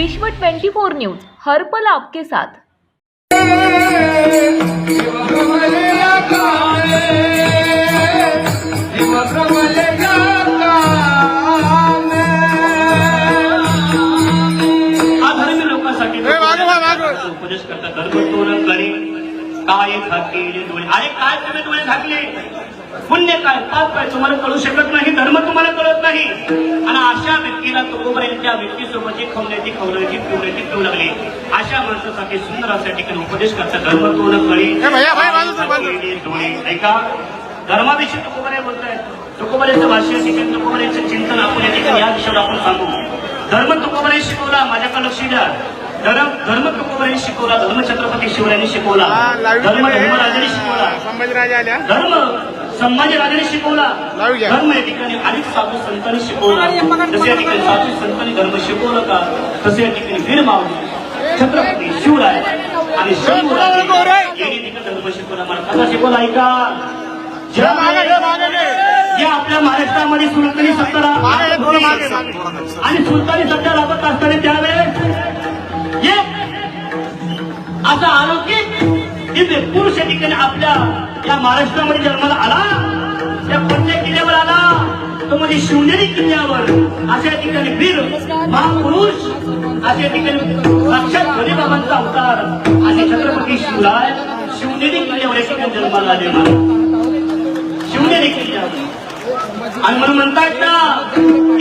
विश्व 24 न्यूज़ हर पल आपके साथ. उपदेश करता धर्म तोरण करी काय थाकेले? डोळे आए काय तुम्हें डोळे थाकले? पाप काय तुम्हाला कळू शकत नाही धर्म तुम्हाला कळत नाही. आणि अशा व्यक्तीला तुकोबरेल त्या व्यक्तीसोबत जी खवण्याची खवण्याची पिवण्याची पिऊ लागली. अशा माणसासाठी सुंदर अशा ठिकाणी उपदेश करतात धर्म बाजूला. झाकलेले डोळे ऐका धर्माविषयी तुकोबरे तुकोबरेचं भाष्य तुकोबरेचं चिंतन आपण या ठिकाणी या विषयावर आपण सांगू. धर्म तुकोबरे शिकवला माझ्याकडे लक्ष द्या. धर्म धर्म तुकोबरे शिकवला धर्म छत्रपती शिवरायांनी शिकवला. धर्म धर्मराजांनी शिकवला. अं, धर्म संभाजीराजांनी शिकवला. धर्म या ठिकाणी अनेक साधू संतांनी शिकवला. जसे या ठिकाणी साधू संतांनी धर्म शिकवलं का? तसे या ठिकाणी वीर मावली छत्रपती शिवराय आणि धर्म शिकवला. मला कसा शिकवला? ऐका. जे आपल्या महाराष्ट्रामध्ये सुलतानी सत्ता. आणि सुलतानी सत्ता राबत असताना त्यावेळेस असा अलौकिक या महाराष्ट्रामध्ये जन्माला आला? त्या कोणत्या किल्ल्यावर आला? तो म्हणजे शिवनेरी किल्ल्यावर. अशा ठिकाणी वीर महापुरुष अशा ठिकाणी साक्षात बाबांचा अवतार. आणि छत्रपती शिवराय शिवनेरी किल्ल्यावर या ठिकाणी जन्माला आले मला शिवनेरी किल्ल्यावर. आणि म्हणून म्हणतात ना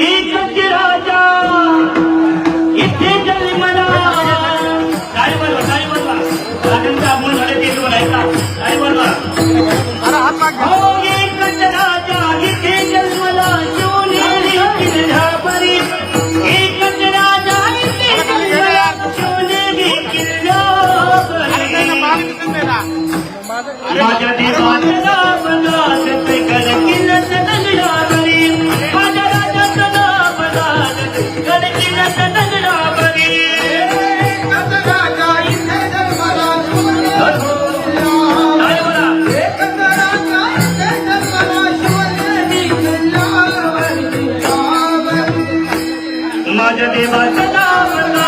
एकच राजा ماجد دیوان بنا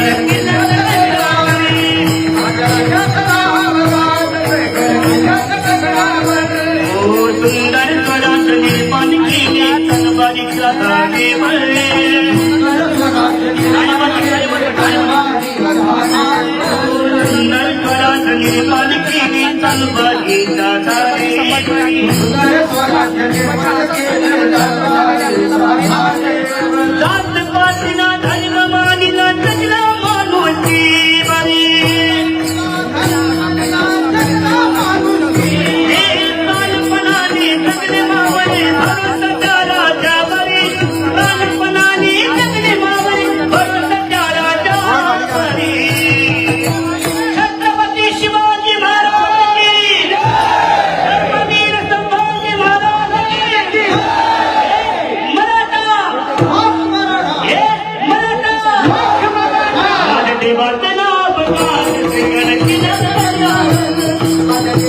تے जात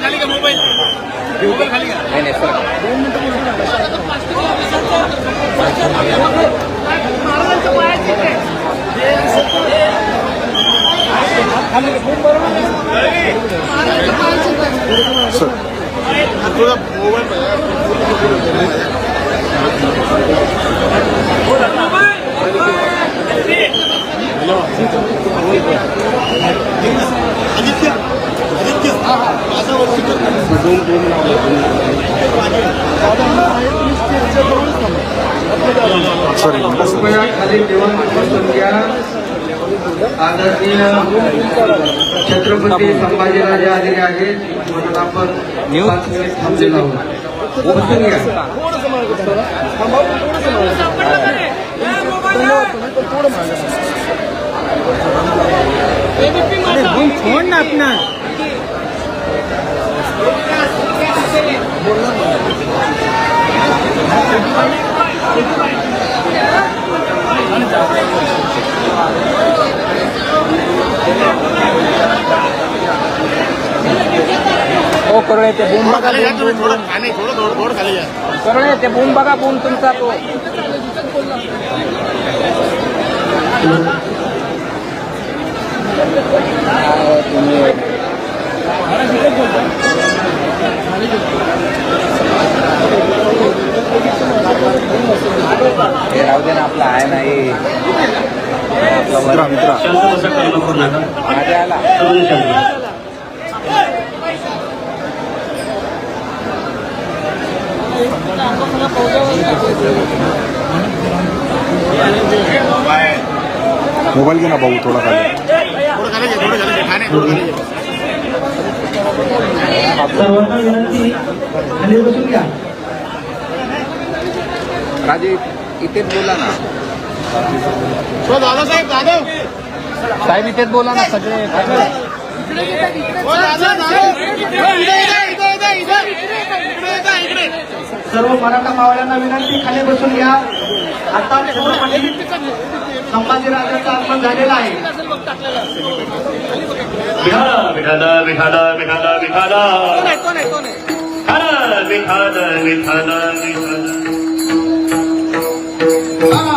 खाली. मोबाईल खाली घे, मोबाईल मोबाईल खाली घे. सर कृपया खाली जेवण बसून घ्या आदरणीय छत्रपती संभाजीराजे आलेले आहेत म्हणून आपण पाच मिनिट थांबलेलो आहोत. बसून घ्या हो करोळे ते बूम बघा बूम बूम करोळे ते बूम बघा बूम तुमचा तो हे राहू दे ना आपला आहे नाही माझ्या आला. मोबाईल घे ना भाऊ थोडा खाली. सर्वांना विनंती खाली बसून घ्या. राजे इथेच बोला ना. साहेब इथेच बोला ना सगळे. सर्व मराठा मावळ्यांना विनंती खाली बसून घ्या आता पूर्णपणे संभाजीराजांचं आगमन झालेलं आहे. विठाला विठाला विठाला विठाला विठाला हर विठाला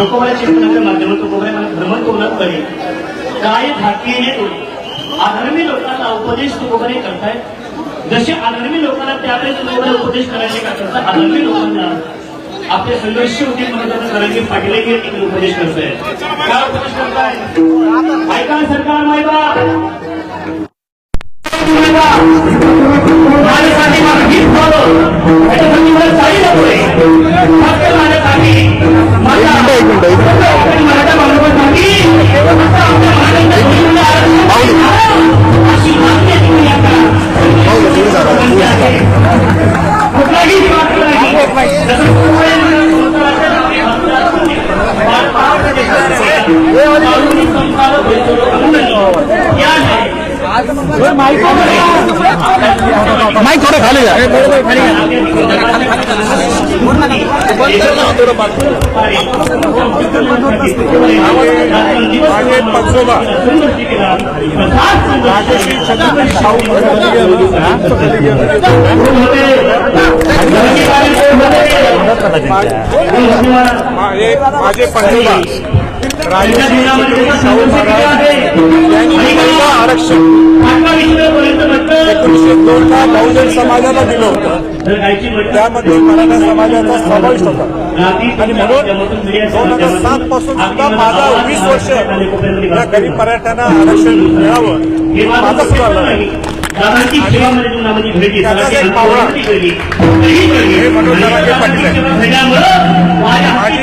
जोकोबाला शिक्षणाच्या माध्यमातून कोबऱ्या मला भ्रमण करून करेल काय धाकीने तोडी आधर्मी लोकांना उपदेश तुकोबरे करताय? जसे आधर्मी लोकांना त्यावेळेस तुकोबरे उपदेश करायचे का? करता आधर्मी लोकांना. आपले संघर्ष होते म्हणून करायचे पाटील तिकडे उपदेश करताय. काय उपदेश करताय? ऐका सरकार मायबा माइक थोड़ा खाली है। पंचोबा पंचोबा आरक्षण. एकोणीसशे दोन ला बहुजन समाजाला दिलं होतं. त्यामध्ये मराठा समाजाचा समावेश होता. आणि म्हणून दोन हजार सात पासून सुद्धा माझा वीस वर्ष या गरीब मराठ्यांना आरक्षण मिळावं माझं सुद्धा त्याचाच एक मावळा. हे माझी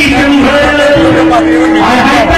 I, I, I,